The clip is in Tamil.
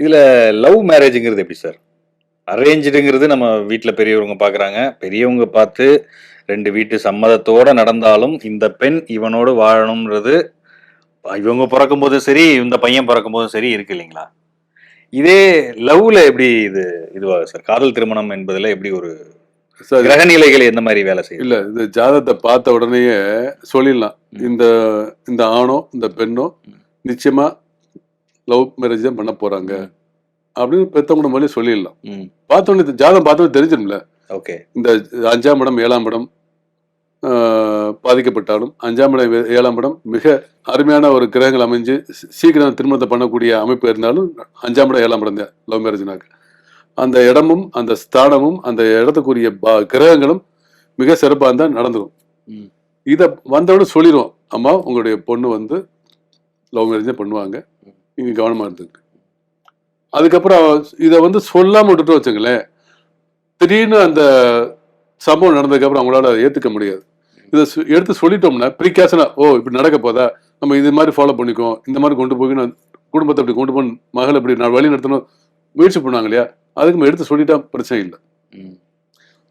இதுல லவ் மேரேஜ்ங்கிறது எப்படி சார் அரேஞ்சுடுங்கிறது நம்ம வீட்டில் பெரியவங்க பார்க்குறாங்க பெரியவங்க பார்த்து ரெண்டு வீட்டு சம்மதத்தோட நடந்தாலும் இந்த பெண் இவனோடு வாழணும்ன்றது இவங்க பிறக்கும் போதும் சரி இந்த பையன் பிறக்கும் போதும் சரி இருக்கு இல்லைங்களா? இதே லவ்ல எப்படி இது இதுவாக சார் காதல் திருமணம் என்பதுல எப்படி ஒரு கிரகநிலைகள் எந்த மாதிரி வேலை செய்யும் இல்ல இந்த ஜாதகத்தை பார்த்த உடனேயே சொல்லிடலாம். இந்த இந்த ஆணோ இந்த பெண்ணோ நிச்சயமா லவ் மேரேஜ் தான் பண்ண போறாங்க அப்படின்னு பெத்தவங்க மாதிரி சொல்லிடலாம். ம். பார்த்த உடனே இந்த ஜாதகம் பார்த்தோன்னே தெரிஞ்சிடும்ல. ஓகே. இந்த அஞ்சாம் இடம் ஏழாம் இடம் பாதிக்கப்பட்டாலும் அஞ்சாம் இடம் ஏழாம் இடம் மிக அருமையான ஒரு கிரகங்கள் அமைஞ்சு சீக்கிரம் திருமணத்தை பண்ணக்கூடிய அமைப்பு இருந்தாலும் அஞ்சாம் இடம் ஏழாம் இடம் தான் லவ் மேரேஜ்னாக்க அந்த இடமும் அந்த ஸ்தானமும் அந்த இடத்துக்குரிய பா- கிரகங்களும் மிக சிறப்பாக இருந்தால் நடந்துடும். இதை வந்தவுடனே சொல்லிடுவோம். அம்மா உங்களுடைய பொண்ணு வந்து லவ் மேரேஜ் பண்ணுவாங்க. நீங்கள் கவனமாக இருந்துங்க. அதுக்கப்புறம் இதை வந்து சொல்லாமல் விட்டுட்டு வச்சுங்களேன் திடீர்னு அந்த சம்பவம் நடந்ததுக்கப்புறம் அவங்களால அதை ஏற்றுக்க முடியாது. இதை எடுத்து சொல்லிட்டோம்னா ப்ரிகாஷனாக ஓ இப்படி நடக்க போதா? நம்ம இது மாதிரி ஃபாலோ பண்ணிக்குவோம். இந்த மாதிரி கொண்டு போய் நான் குடும்பத்தை இப்படி கொண்டு போகணும் மகள் இப்படி நான் வழி நடத்தணும் முயற்சி பண்ணுவாங்க இல்லையா? அதுக்கு நம்ம எடுத்து சொல்லிட்டா பிரச்சனை இல்லை. ம்.